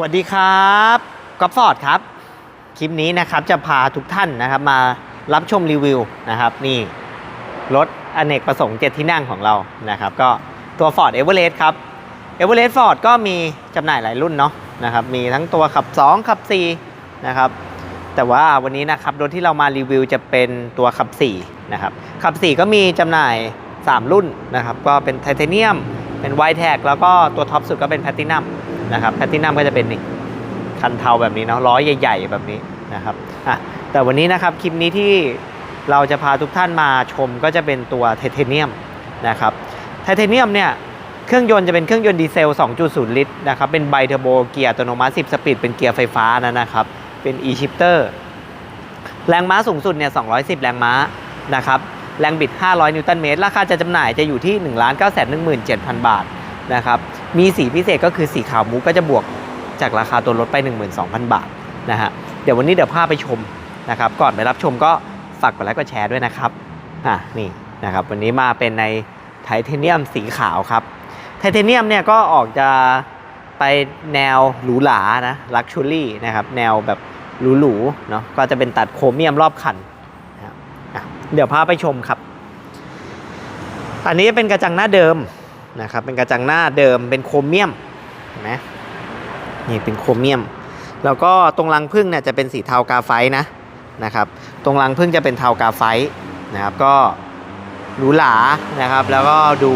สวัสดีครับก๊อฟฟอร์ดครับ คลิปนี้นะครับจะพาทุกท่านนะครับมารับชมรีวิวนะครับ นี่รถอเนกประสงค์7ที่นั่งของเรานะครับ ก็ตัว Ford Everest ครับ Everest Ford ก็มีจำหน่ายหลายรุ่นเนาะนะครับ มีทั้งตัวขับ 2 ขับ 4 นะครับ แต่ว่าวันนี้นะครับรถที่เรามารีวิวจะเป็นตัวขับ 4 นะครับ ขับ 4 ก็มีจำหน่าย 3 รุ่นนะครับ ก็เป็นไทเทเนียม เป็นไวท์แท็กแล้วก็ตัวท็อปสุดก็เป็นแพลตินัม นะครับแพลตินัมก็จะเป็นนี่คันเทาแบบนี้เนาะล้อใหญ่ ๆ แบบนี้นะครับอะแต่วันนี้นะครับคลิปนี้ที่เราจะพาทุกท่านมาชมก็จะเป็นตัวไทเทเนียมนะครับไทเทเนียมเนี่ยเครื่องยนต์จะเป็นเครื่องยนต์ดีเซล 2.0 ลิตรนะครับเป็นไบเทอร์โบเกียร์อัตโนมัติ10 สปีดเป็นเกียร์ไฟฟ้านะนะครับเป็น e-shifter แรงม้าสูงสุดเนี่ย 210 แรงม้านะครับแรงบิด 500 นิวตันเมตร ราคาจะจำหน่ายจะอยู่ที่ 1 9 1 7 0 0 0 บาท นะครับมีสีพิเศษก็คือสีขาวมุกก็จะบวกจากราคาตัวรถไป 12,000 บาทนะฮะเดี๋ยววันนี้เดี๋ยวพาไปชมนะครับก่อนไปรับชมก็ฝากกดไลค์กดแชร์ด้วยนะครับอะนี่นะครับวันนี้มาเป็นในไทเทเนียมสีขาวครับไทเทเนียมเนี่ยก็ออกจะไปแนวหรูหรานะลักชัวรี่นะครับแนวแบบหรูๆเนาะก็จะเป็นตัดโครเมียมรอบคันนะครับอะเดี๋ยวพาไปชมครับ อันนี้เป็นกระจังหน้าเดิม นะครับเป็นกระจังหน้าเดิมเป็นโครเมียมเห็นไหมนี่เป็นโครเมียม แล้วก็ตรงรังพึ่งเนี่ยจะเป็นสีเทากาไฟนะนะครับ ตรงรังพึ่งจะเป็นเทากาไฟนะครับ ก็หรูหรานะครับ แล้วก็ดู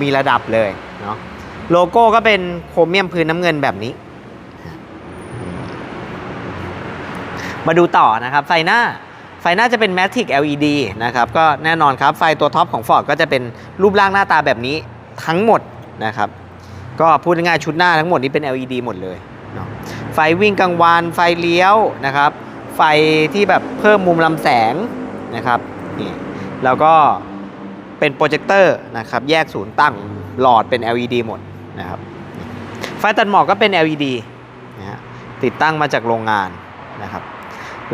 มีระดับเลยเนาะโลโก้ก็เป็นโครเมียมพื้นน้ำเงินแบบนี้ มาดูต่อนะครับ ไฟหน้าไฟหน้าจะเป็น Matic LED นะครับ ก็แน่นอนครับ ไฟตัวท็อปของ Ford ก็จะเป็นรูปร่างหน้าตาแบบนี้ ทั้งหมดนะครับ ก็พูดง่ายๆชุดหน้าทั้งหมดนี้เป็น LED หมดเลยเนาะไฟวิ่งกลางวันไฟเลี้ยวนะครับ ไฟที่แบบเพิ่มมุมลำแสงนะครับนี่แล้วก็เป็นโปรเจคเตอร์นะครับแยกศูนย์ตั้งหลอดเป็น LED หมดนะครับไฟตัดหมอกก็เป็น LED นะฮะติดตั้งมาจากโรงงานนะครับ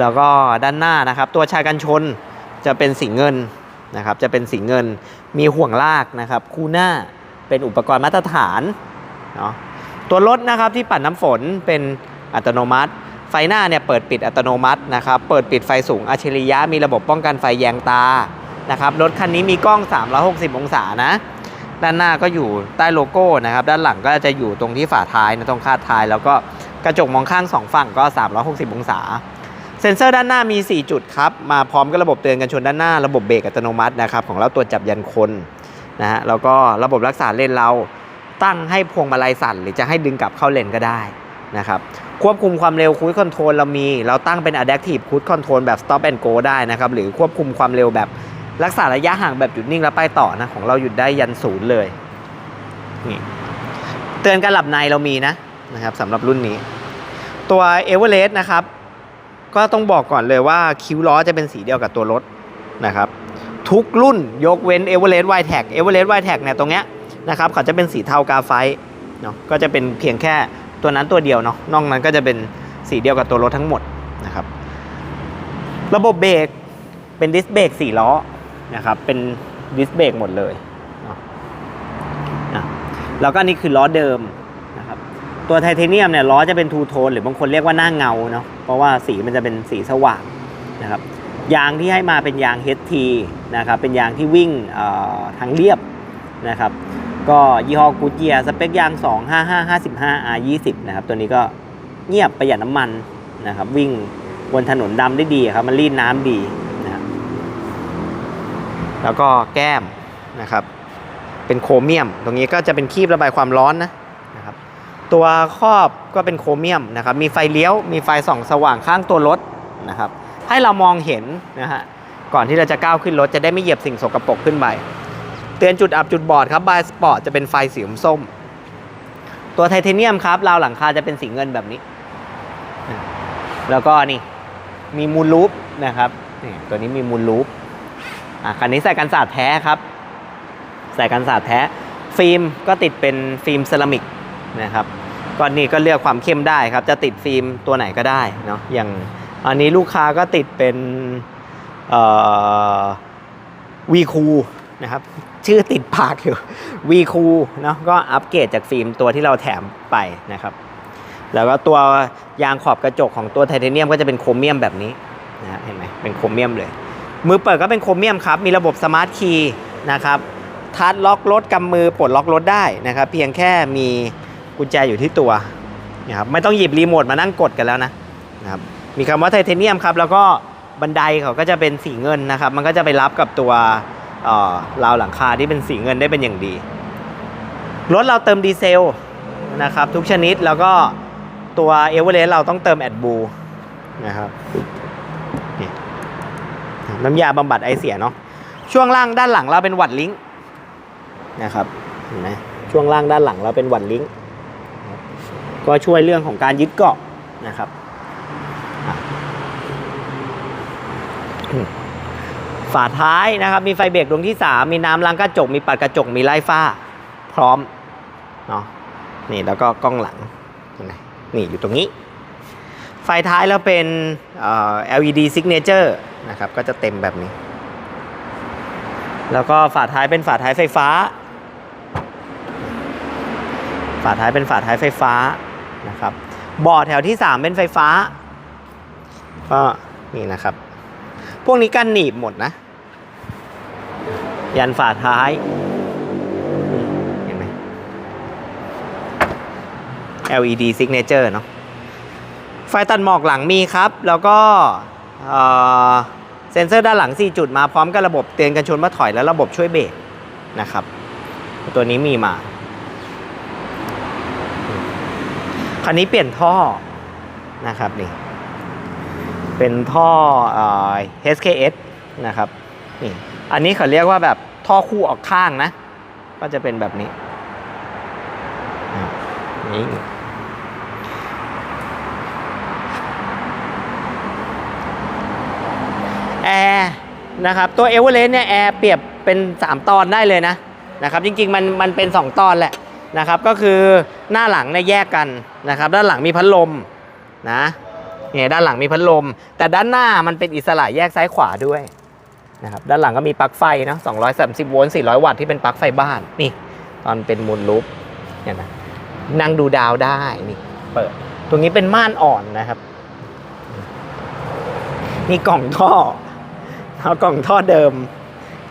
แล้วก็ด้านหน้านะครับตัวชายกันชนจะเป็นสีเงินนะครับ จะเป็นสีเงินมีห่วงลากนะครับ คู่หน้า เป็นอุปกรณ์มาตรฐานเนาะตัวรถนะครับที่ปัดน้ำฝนเป็นอัตโนมัติ ไฟหน้าเนี่ยเปิดปิดอัตโนมัตินะครับเปิดปิดไฟสูงอัจฉริยะมีระบบป้องกันไฟแยงตานะครับรถคันนี้มีกล้อง 360 องศานะ ด้านหน้าก็อยู่ใต้โลโก้นะครับ ด้านหลังก็จะอยู่ตรงที่ฝาท้ายนะตรงคาดท้าย แล้วก็กระจกมองข้างสองฝั่งก็ 360 องศา เซ็นเซอร์ด้านหน้ามี 4 จุดครับ มาพร้อมกับระบบเตือนกันชนด้านหน้า ระบบเบรกอัตโนมัตินะครับของเราตัวจับยันคน นะฮะแล้วก็ระบบรักษาเลนเราตั้งให้พวงมาลัยสั่น หรือจะให้ดึงกลับเข้าเลนก็ได้นะครับควบคุมความเร็วคู i คอนโทรลเรามี เราตั้งเป็น Adaptive Cruise Control แบบ Stop and Go ได้นะครับ หรือควบคุมความเร็วแบบรักษาระยะห่างแบบหยุดนิ่งแล้วไปต่อนะ ของเราหยุดได้ยันศูนย์เลยนี่เตือนการหลับในเรามีนะนะครับสำหรับรุ่นนี้ ตัว e v e r e s t นะครับ ก็ต้องบอกก่อนเลยว่าคิ้วล้อจะเป็นสีเดียวกับตัวรถนะครับ ทุกรุ่นยกเว้น e v e r e s t y t e c e v e r e s t y t e c เนี่ยตรงเนี้ยนะครับเขาจะเป็นสีเทากาไฟเนาะก็จะเป็นเพียงแค่ตัวนั้นตัวเดียวเนาะนอกนั้นก็จะเป็นสีเดียวกับตัวรถทั้งหมดนะครับระบบเบรกเป็นดิสเบรกสี่ล้อนะครับเป็นดิสเบรกหมดเลยนะแล้วก็นี่คือล้อเดิมนะครับตัวไทเทเนียมเนี่ยล้อจะเป็นทูโทนหรือบางคนเรียกว่าหน้าเงาเนาะเพราะว่าสีมันจะเป็นสีสว่างนะครับ ยางที่ให้มาเป็นยาง HT นะครับเป็นยางที่วิ่งทางเรียบนะครับก็ยี่ห้อกูเจียสเปคยาง 255 R20 นะครับตัวนี้ก็เงียบประหยัดน้ำมันนะครับวิ่งบนถนนดำได้ดีครับมันรีดน้ำดีนะครับแล้วก็แก้มนะครับเป็นโครเมียม ตรงนี้ก็จะเป็นคีบระบายความร้อนนะครับตัวครอบก็เป็นโครเมียมนะครับมีไฟเลี้ยวมีไฟส่องสว่างข้างตัวรถนะครับ ให้เรามองเห็นนะฮะก่อนที่เราจะก้าวขึ้นรถจะได้ไม่เหยียบสิ่งสกปรกขึ้นไปเตือนจุดอับจุดบอดครับบายสปอร์ตจะเป็นไฟสีส้ม ตัวไทเทเนียมครับราวหลังคาจะเป็นสีเงินแบบนี้ แล้วก็นี่มีมูลลูปนะครับนี่ตัวนี้มีมูลลูปอะคันนี้ใส่กันสาดแท้ครับใส่กันสาดแท้ ฟิล์มก็ติดเป็นฟิล์มเซรามิกนะครับก็นี่ก็เลือกความเข้มได้ครับ จะติดฟิล์มตัวไหนก็ได้เนาะอย่าง อันนี้ลูกค้าก็ติดเป็นวีคูนะครับ ชื่อติดปากอยู่วีคูเนาะก็อัปเกรดจากฟิล์มตัวที่เราแถมไปนะครับ แล้วก็ตัวยางขอบกระจกของตัวไทเทเนียมก็จะเป็นโครเมียมแบบนี้นะฮะเห็นไหมเป็นโครเมียมเลย มือเปิดก็เป็นโครเมียมครับ มีระบบสมาร์ทคีย์นะครับทัดล็อกรถกำมือปลดล็อกรถได้นะครับ เพียงแค่มีกุญแจอยู่ที่ตัวนะครับไม่ต้องหยิบรีโมทมานั่งกดกันแล้วนะนะครับ มีคำว่าไทเทเนียมครับ แล้วก็บันไดเขาก็จะเป็นสีเงินนะครับ มันก็จะไปรับกับตัวราวหลังคาที่เป็นสีเงินได้เป็นอย่างดี รถเราเติมดีเซลนะครับ ทุกชนิดแล้วก็ตัวเอเวอเรสต์เราต้องเติมแอดบูนะครับน้ำยาบำบัดไอเสียเนาะช่วงล่างด้านหลังเราเป็นวัดลิงก์นะครับเห็นไหมช่วงล่างด้านหลังเราเป็นวัดลิงก์ก็ช่วยเรื่องของการยึดเกาะนะครับอะอืม ฝาท้ายนะครับ มีไฟเบรกดวงที่ 3 มีน้ำล้างกระจก มีปัดกระจก มีไล่ฝ้า พร้อมเนาะนี่แล้วก็กล้องหลัง นี่อยู่ตรงนี้ ไฟท้ายแล้วเป็น LED signature นะครับ ก็จะเต็มแบบนี้ แล้วก็ฝาท้ายเป็นฝาท้ายไฟฟ้า ฝาท้ายเป็นฝาท้ายไฟฟ้านะครับเบาะแถวที่ 3 เป็นไฟฟ้า ก็นี่นะครับ พวกนี้กันหนีบหมดนะ ยันฝาท้ายเห็นไหม LED signature เนาะไฟตัดหมอกหลังมีครับ แล้วก็เซ็นเซอร์ด้านหลัง 4 จุดมาพร้อมกับระบบเตือนกันชนว่าถอยและระบบช่วยเบรกนะครับ ตัวนี้มีมา คันนี้เปลี่ยนท่อนะครับนี่ เป็นท่ออ HKS นะครับนี่อันนี้เขาเรียกว่าแบบท่อคู่ออกข้างนะ ก็จะเป็นแบบนี้นี่แอร์นะครับตัวเอเวอเรสต์เนี่ยแอร์เปรียบเป็น 3 ตอนได้เลยนะนะครับจริงๆมันมันเป็น 2 ตอนแหละนะครับก็คือหน้าหลังเนี่ยแยกกันนะครับด้านหลังมีพัดลมนะ เนี่ยด้านหลังมีพัดลม แต่ด้านหน้ามันเป็นอิสระแยกซ้ายขวาด้วยนะครับด้านหลังก็มีปลั๊กไฟนะ230 โวลต์ 400 วัตต์ที่เป็นปลั๊กไฟบ้านนี่ ตอนเป็นมูลลูปเนี่ยนะนั่งดูดาวได้นี่เปิด ตรงนี้เป็นม่านอ่อนนะครับนี่กล่องท่อเอากล่องท่อเดิม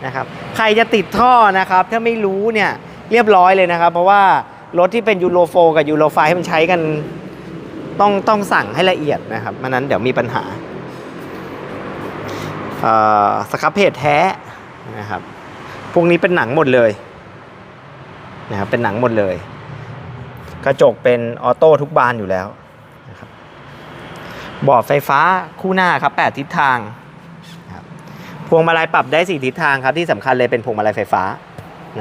นะครับใครจะติดท่อนะครับ ถ้าไม่รู้เนี่ยเรียบร้อยเลยนะครับ เพราะว่ารถที่เป็นยูโรโฟกับยูโรไฟมันใช้กัน ต้องต้องสั่งให้ละเอียดนะครับม่นั้นเดี๋ยวมีปัญหาสครับเพจแท้นะครับ พวกนี้เป็นหนังหมดเลยนะครับเป็นหนังหมดเลย กระจกเป็นออโต้ทุกบานอยู่แล้วนะครับบอร์ดไฟฟ้าคู่หน้าครับ8ทิศทางนะพวงมาลัยปรับได้4ทิศทางครับที่สำคัญเลยเป็นพวงมาลัยไฟฟ้า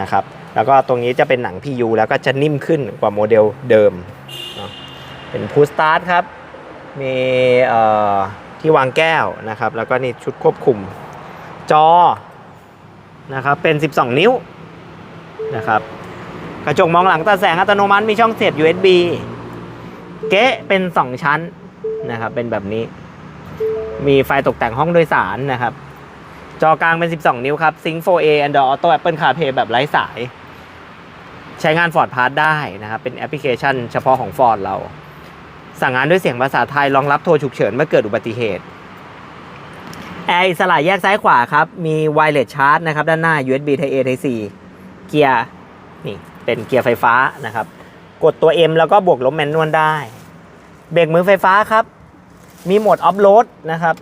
นะครับ แล้วก็ตรงนี้จะเป็นหนัง PU แล้วก็จะนิ่มขึ้นกว่าโมเดลเดิม เป็นพูสตาร์ทครับ มีที่วางแก้วนะครับ แล้วก็นี่ชุดควบคุมจอนะครับเป็น 12 นิ้วนะครับกระจกมองหลังตาแสงอัตโนมัติมีช่องเสียบ USB เก๊ะเป็น 2 ชั้นนะครับเป็นแบบนี้ มีไฟตกแต่งห้องโดยสารนะครับ จอกลางเป็น 12 นิ้วครับ Sync 4A Android Auto Apple CarPlay แบบไร้สาย ใช้งาน Ford Pass ได้นะครับ เป็นแอปพลิเคชันเฉพาะของ Ford เรา สั่งงานด้วยเสียงภาษาไทยรองรับโทรฉุกเฉินเมื่อเกิดอุบัติเหตุแอร์อิสระแยกซ้ายขวาครับ มีไวเลสชาร์จนะครับด้านหน้า USB Type A Type C เกียร์นี่เป็นเกียร์ไฟฟ้านะครับ กดตัว M แล้วก็บวกลบแมนนวลได้ เบรกมือไฟฟ้าครับ มีโหมดออฟโรดนะครับ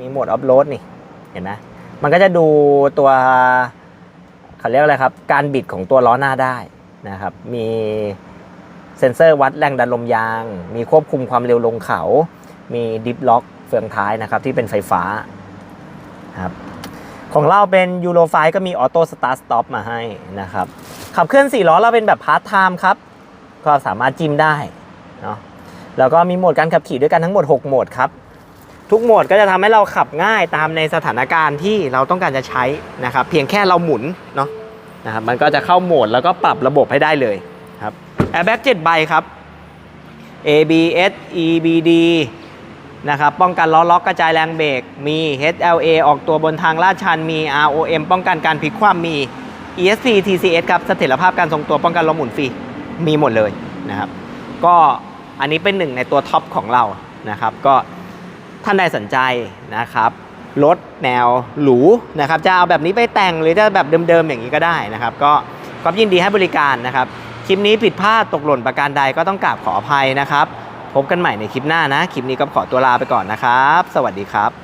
มีโหมดออฟโรดนี่เห็นไหมมันก็จะดูตัวเขาเรียกอะไรครับ การบิดของตัวล้อหน้าได้นะครับ มี เซ็นเซอร์วัดแรงดันลมยาง มีควบคุมความเร็วลงเขา มีดิฟล็อกเฟืองท้ายนะครับที่เป็นไฟฟ้าครับของเราเป็นยูโรไฟก็มีออโต้สตาร์ทสต็อปมาให้นะครับขับเคลื่อน4ล้อเราเป็นแบบพาร์ทไทม์ครับก็สามารถจิ้มได้เนาะแล้วก็มีโหมดการขับขี่ด้วยกันทั้งหมด 6 โหมดครับ ทุกโหมดก็จะทำให้เราขับง่ายตามในสถานการณ์ที่เราต้องการจะใช้นะครับ เพียงแค่เราหมุนเนาะนะครับมันก็จะเข้าโหมดแล้วก็ปรับระบบให้ได้เลย แอร์แบ็ก7ใบครับ ABS EBD นะครับ ป้องกันล้อล็อกกระจายแรงเบรก มี HLA ออกตัวบนทางลาดชัน มี ROM ป้องกันการพลิกคว่ำมี ESP TCS ครับ เสถียรภาพการทรงตัวป้องกันล้มหมุนฟรี มีหมดเลยนะครับ ก็อันนี้เป็นหนึ่งในตัวท็อปของเรานะครับ ก็ท่านใดสนใจนะครับ รถแนวหรูนะครับ จะเอาแบบนี้ไปแต่งหรือจะแบบเดิมๆอย่างนี้ก็ได้นะครับ ก็ก็ยินดีให้บริการนะครับ คลิปนี้ผิดพลาดตกหล่นประการใดก็ต้องกราบขออภัยนะครับ พบกันใหม่ในคลิปหน้านะ คลิปนี้ก็ขอตัวลาไปก่อนนะครับ สวัสดีครับ